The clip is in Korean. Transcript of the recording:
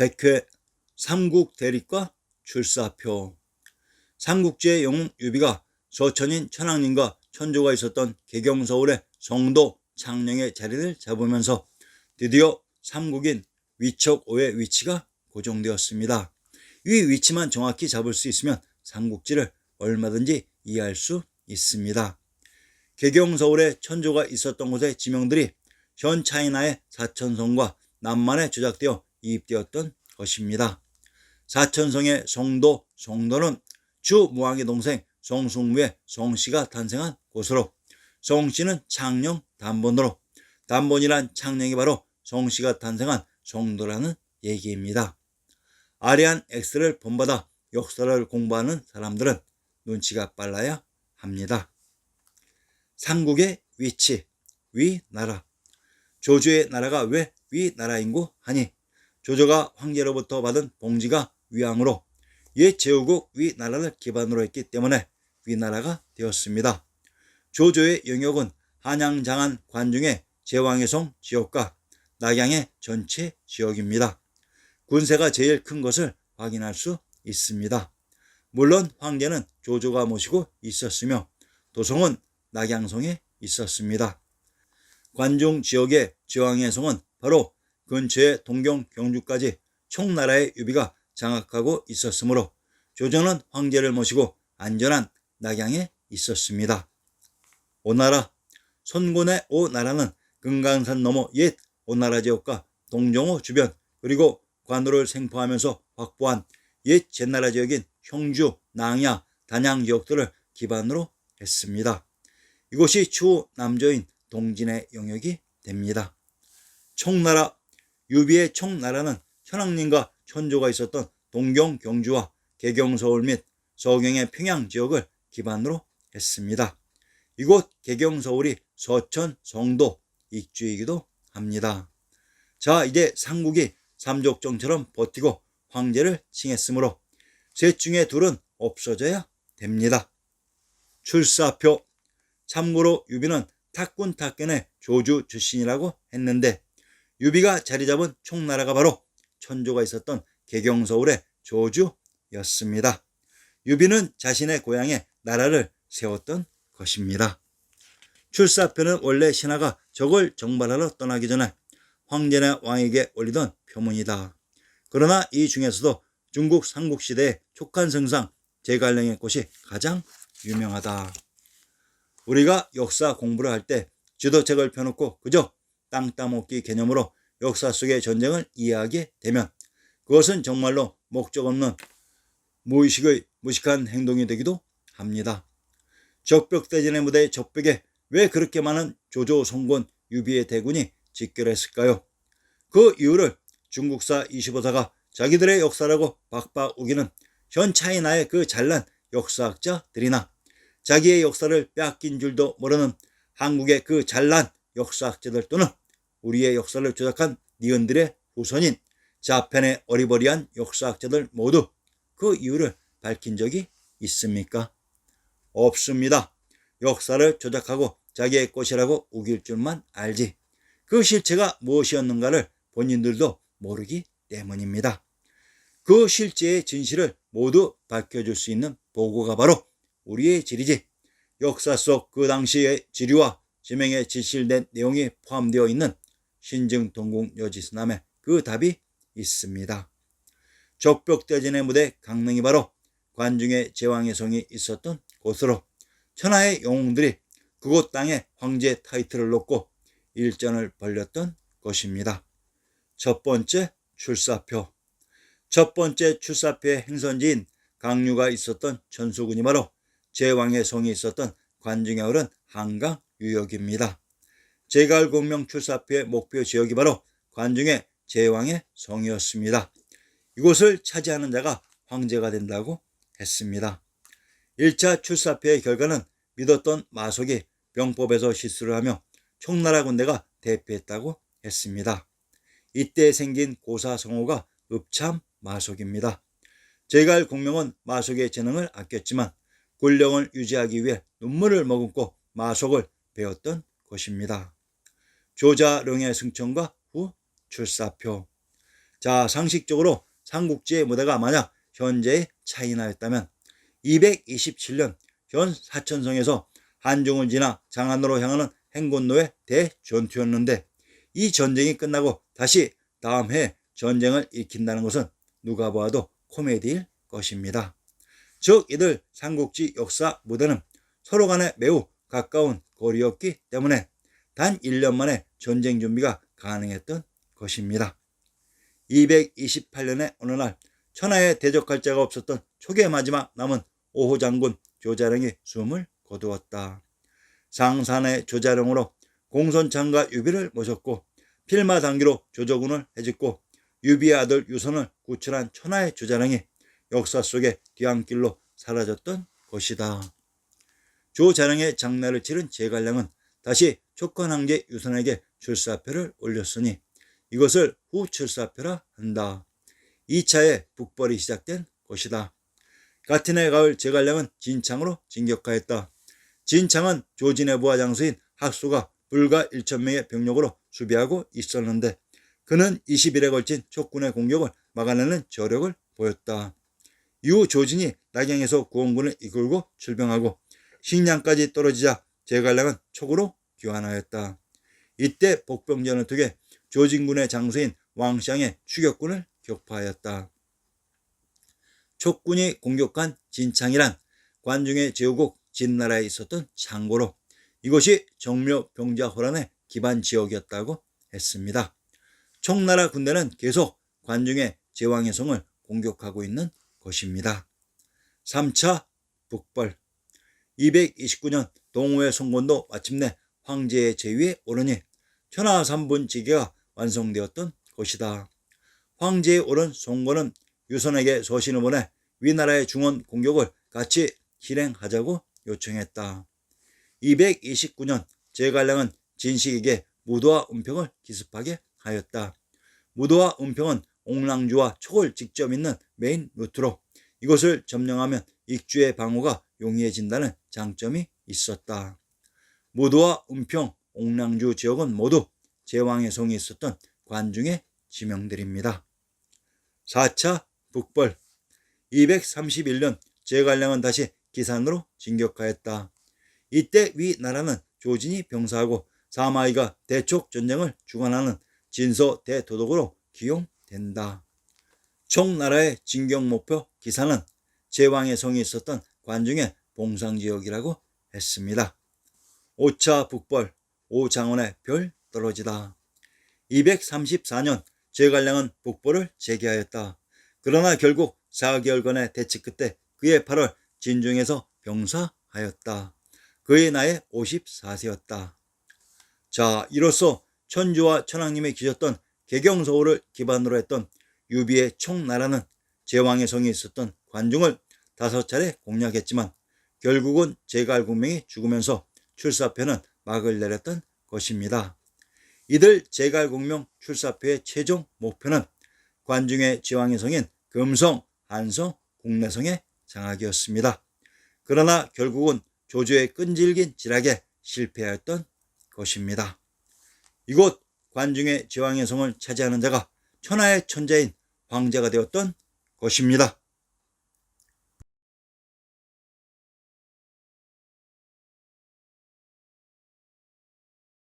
백회 삼국 대립과 출사표 삼국지의 영웅 유비가 서천인 천왕님과 천조가 있었던 개경서울의 성도 창녕의 자리를 잡으면서 드디어 삼국인 위척오의 위치가 고정되었습니다. 이 위치만 정확히 잡을 수 있으면 삼국지를 얼마든지 이해할 수 있습니다. 개경서울에 천조가 있었던 곳의 지명들이 현 차이나의 사천성과 남만에 조작되어 이입되었던 것입니다. 사천성의 성도, 성도는 주 무왕의 동생 성숙무의 성씨가 탄생한 곳으로 성씨는 창녕 단본으로 단본이란 창녕이 바로 성씨가 탄생한 성도라는 얘기입니다. 아리안 X를 본받아 역사를 공부하는 사람들은 눈치가 빨라야 합니다. 삼국의 위치, 위나라. 조조의 나라가 왜 위나라인고 하니 조조가 황제로부터 받은 봉지가 위왕으로 옛 제후국 위나라를 기반으로 했기 때문에 위나라가 되었습니다. 조조의 영역은 한양 장안 관중의 제왕의 성 지역과 낙양의 전체 지역입니다. 군세가 제일 큰 것을 확인할 수 있습니다. 물론 황제는 조조가 모시고 있었으며 도성은 낙양성에 있었습니다. 관중 지역의 제왕의 성은 바로 근처의 동경 경주까지 총나라의 유비가 장악하고 있었으므로 조조는 황제를 모시고 안전한 낙양에 있었습니다. 오나라 손곤의 오나라는 금강산 너머 옛 오나라 지역과 동정호 주변 그리고 관우를 생포하면서 확보한 옛 제나라 지역인 형주, 낭야, 단양 지역들을 기반으로 했습니다. 이곳이 추후 남조인 동진의 영역이 됩니다. 총나라 유비의 총나라는 현황님과 천조가 있었던 동경 경주와 개경 서울 및 서경의 평양 지역을 기반으로 했습니다. 이곳 개경 서울이 서천 성도 익주이기도 합니다. 자 이제 삼국이 삼족정처럼 버티고 황제를 칭했으므로 셋 중에 둘은 없어져야 됩니다. 출사표 참고로 유비는 탁군 탁견의 조주 출신이라고 했는데 유비가 자리 잡은 총나라가 바로 천조가 있었던 개경서울의 조주였습니다. 유비는 자신의 고향에 나라를 세웠던 것입니다. 출사표는 원래 신하가 적을 정발하러 떠나기 전에 황제나 왕에게 올리던 표문이다. 그러나 이 중에서도 중국 삼국시대의 촉한성상 제갈령의 꽃이 가장 유명하다. 우리가 역사 공부를 할 때 지도책을 펴놓고 그저 땅 따먹기 개념으로 역사 속의 전쟁을 이해하게 되면 그것은 정말로 목적 없는 무의식의 무식한 행동이 되기도 합니다. 적벽대전의 무대 적벽에 왜 그렇게 많은 조조, 송곤, 유비의 대군이 집결했을까요? 그 이유를 중국사 25사가 자기들의 역사라고 박박 우기는 현 차이나의 그 잘난 역사학자들이나 자기의 역사를 빼앗긴 줄도 모르는 한국의 그 잘난 역사학자들 또는 우리의 역사를 조작한 니은들의 후손인 자편의 어리버리한 역사학자들 모두 그 이유를 밝힌 적이 있습니까? 없습니다. 역사를 조작하고 자기의 것이라고 우길 줄만 알지 그 실체가 무엇이었는가를 본인들도 모르기 때문입니다. 그 실제의 진실을 모두 밝혀줄 수 있는 보고가 바로 우리의 지리지 역사 속 그 당시의 지리와 지명에 지실된 내용이 포함되어 있는 신증 동궁 여지스남에 그 답이 있습니다. 적벽대전의 무대 강릉이 바로 관중의 제왕의 성이 있었던 곳으로 천하의 영웅들이 그곳 땅에 황제 타이틀을 놓고 일전을 벌렸던 것입니다. 첫 번째 출사표 첫 번째 출사표의 행선지인 강류가 있었던 천수군이 바로 제왕의 성이 있었던 관중에 흐른 한강 유역입니다. 제갈 공명 출사표의 목표 지역이 바로 관중의 제왕의 성이었습니다. 이곳을 차지하는 자가 황제가 된다고 했습니다. 1차 출사표의 결과는 믿었던 마속이 병법에서 실수를 하며 총나라 군대가 대피했다고 했습니다. 이때 생긴 고사성호가 읍참 마속입니다. 제갈 공명은 마속의 재능을 아꼈지만 군령을 유지하기 위해 눈물을 머금고 마속을 배웠던 것입니다. 조자령의 승천과 후 출사표 자, 상식적으로 삼국지의 무대가 만약 현재의 차이나였다면 227년 현 사천성에서 한중을 지나 장안으로 향하는 행군로의 대전투였는데 이 전쟁이 끝나고 다시 다음 해 전쟁을 일으킨다는 것은 누가 보아도 코미디일 것입니다. 즉 이들 삼국지 역사 무대는 서로 간에 매우 가까운 거리였기 때문에 단 1년 만에 전쟁 준비가 가능했던 것입니다. 228년의 어느 날 천하에 대적할 자가 없었던 초기의 마지막 남은 오호 장군 조자령이 숨을 거두었다. 상산의 조자령으로 공손창과 유비를 모셨고 필마단기로 조조군을 해짓고 유비의 아들 유선을 구출한 천하의 조자령이 역사 속의 뒤안길로 사라졌던 것이다. 조자령의 장례를 치른 제갈량은 다시 촉관황제 유선에게 출사표를 올렸으니 이것을 후출사표라 한다. 2차의 북벌이 시작된 것이다. 같은 해 가을 제갈량은 진창으로 진격하였다. 진창은 조진의 부하 장수인 학수가 불과 1천명의 병력으로 수비하고 있었는데 그는 20일에 걸친 촉군의 공격을 막아내는 저력을 보였다. 이후 조진이 낙양에서 구원군을 이끌고 출병하고 식량까지 떨어지자 제갈량은 촉으로 귀환하였다. 이때 복병전을 통해 조진군의 장수인 왕샹의 추격군을 격파하였다. 촉군이 공격한 진창이란 관중의 제후국 진나라에 있었던 창고로 이곳이 정묘 병자 호란의 기반 지역이었다고 했습니다. 총나라 군대는 계속 관중의 제왕의 성을 공격하고 있는 것입니다. 3차 북벌 229년 동호의 송건도 마침내 황제의 제위에 오르니 천하 3분 지계가 완성되었던 것이다. 황제에 오른 송건은 유선에게 서신을 보내 위나라의 중원 공격을 같이 실행하자고 요청했다. 229년 제갈량은 진식에게 무도와 은평을 기습하게 하였다. 무도와 은평은 옥랑주와 촉을 직접 잇는 메인 루트로 이것을 점령하면 익주의 방어가 용이해진다는 장점이 있었다. 무도와 은평, 옥랑주 지역은 모두 제왕의 성이 있었던 관중의 지명들입니다. 4차 북벌 231년 제갈량은 다시 기산으로 진격하였다. 이때 위나라는 조진이 병사하고 사마이가 대촉 전쟁을 주관하는 진서 대도독으로 기용된다. 총나라의 진격 목표 기사는 제왕의 성이 있었던 관중의 봉상지역이라고 했습니다. 5차 북벌 오장원의 별 떨어지다. 234년 제갈량은 북벌을 재개하였다. 그러나 결국 4개월간의 대치 끝에 그의 8월 진중에서 병사하였다. 그의 나이 54세였다. 자, 이로써 천주와 천왕님이 기셨던 개경서울을 기반으로 했던 유비의 총나라는 제왕의 성이 있었던 관중을 다섯 차례 공략했지만 결국은 제갈공명이 죽으면서 출사표는 막을 내렸던 것입니다. 이들 제갈공명 출사표의 최종 목표는 관중의 제왕의 성인 금성, 한성, 국내성의 장악이었습니다. 그러나 결국은 조조의 끈질긴 지락에 실패하였던 것입니다. 이곳 관중의 제왕의 성을 차지하는 자가 천하의 천자인 황제가 되었던 것입니다.